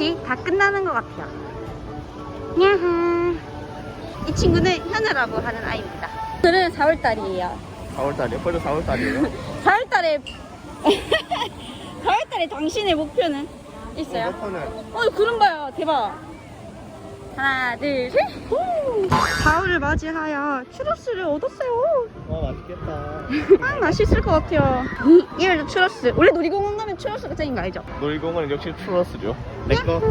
굿이 다 끝나는 것 같아요. 야하. 이 친구는 현우라고 하는 아이입니다. 오늘은 4월달이에요. 4월달이요? 벌써 4월달이에요? 4월달에 4월달에 당신의 목표는 있어요? 어, 목표는? 어, 그런 봐요. 대박. 하나, 둘, 셋. 4월을 맞이하여 추러스를 얻었어요. 와 맛있겠다 아, 맛있을 것 같아요. 이, 이월도 추러스. 원래 놀이공원 가면 추러스가 짱인 거 알죠? 놀이공원은 역시 추러스죠 내꺼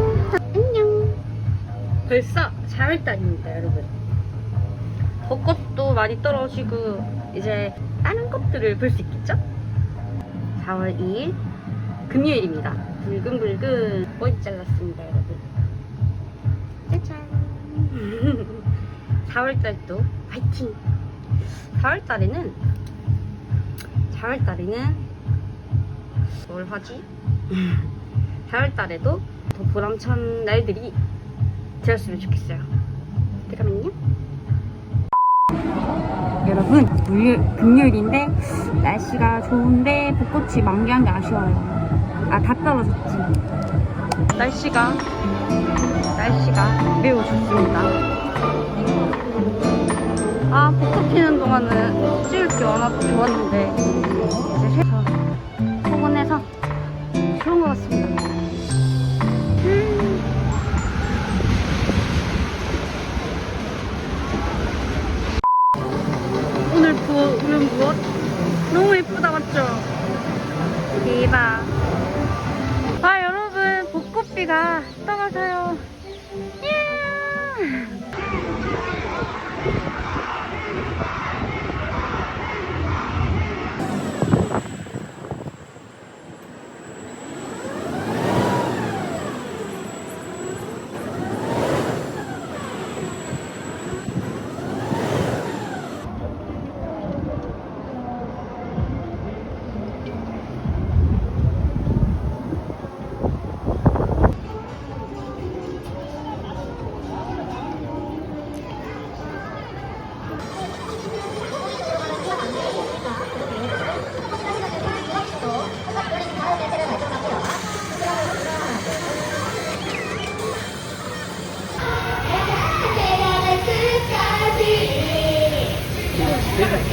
안녕. 벌써 4월달입니다, 여러분. 벚꽃도 많이 떨어지고 이제 다른 것들을 볼 수 있겠죠? 4월 2일 금요일입니다. 붉은붉은 머리 잘랐습니다, 여러분. 짜잔. 4월달도 파이팅. 4월달에는 4월달에는 뭘 하지? 4월달에도 더 보람찬 날들이 되었으면 좋겠어요. 잠깐만요. 여러분, 물요, 금요일인데 날씨가 좋은데 벚꽃이 만개한 게 아쉬워요. 아, 다 떨어졌지. 날씨가 매우 좋습니다. 아, 벚꽃 피는 동안은 찍을 게 많아서 좋았는데 이제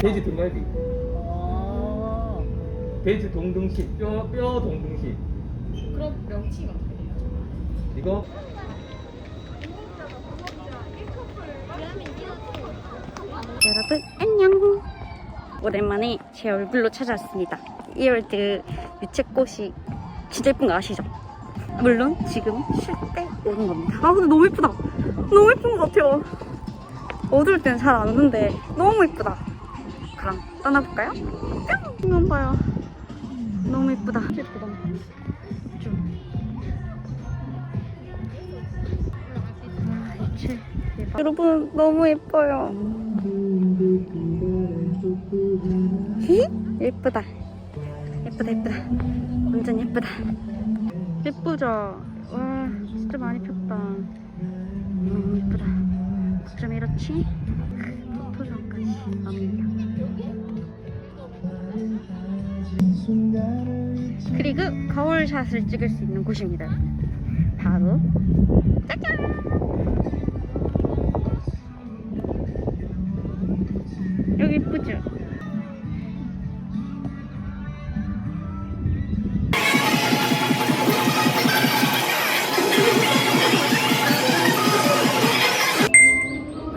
돼지, 등갈비. 돼지 동등심 뼈, 뼈 동등심 그럼 명칭이 어떻게 돼요? 이거? 여러분 안녕 오랜만에 제 얼굴로 찾아왔습니다. 2월드 유채꽃이 진짜 예쁜 거 아시죠? 물론 지금 쉴 때 오는 겁니다. 아 근데 너무 예쁘다. 너무 예쁜 것 같아요. 어두울 때는 잘안 오는데 너무 예쁘다 그럼 떠나볼까요? 뿅! 봐요 너무 예쁘다 예쁘다 좀. 아, 대박. 여러분 너무 예뻐요 예쁘다 예쁘다 예쁘다 완전 예쁘다 예쁘죠? 와 진짜 많이 폈다 너무 예쁘다 좀 이렇지? 그리고 거울샷을 찍을 수 있는 곳입니다. 바로 짜잔! 여기 예쁘죠?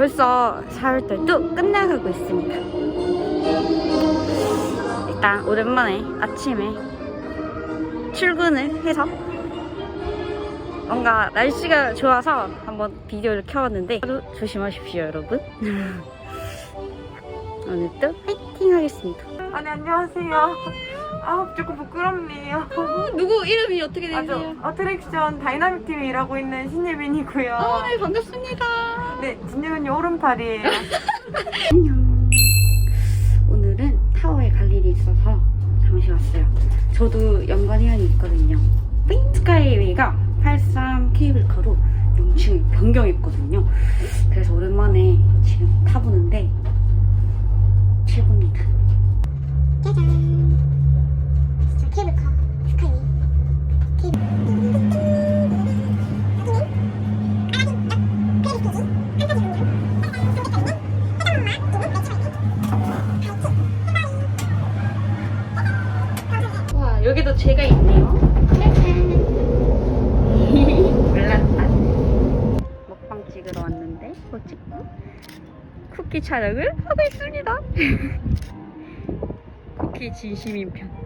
벌써 4월달도 끝나가고 있습니다. 일단 오랜만에 아침에 출근을 해서 뭔가 날씨가 좋아서 한번 비디오를 켜봤는데 조심하십시오 여러분. 오늘도 파이팅 하겠습니다. 아, 네, 안녕하세요. 아, 조금 부끄럽네요. 누구 이름이 어떻게 아, 저 어트랙션 다이나믹 팀에 일하고 있는 신예빈이고요. 어, 네, 반갑습니다. 네, 진예빈이 오른팔이에요. 안녕. 오늘은 타워에 갈 일이 있어서 잠시 왔어요. 저도 연관 회원이 있거든요. 삥! 스카이웨이가 83 케이블카로 명칭을 변경했거든요. 그래서 오랜만에 지금 타보는데 최고입니다. 짜잔! 여기도 제가 있네요. 몰랐다. 먹방 찍으러 왔는데 뭐 찍고 쿠키 촬영을 하고 있습니다. 쿠키 진심인 편.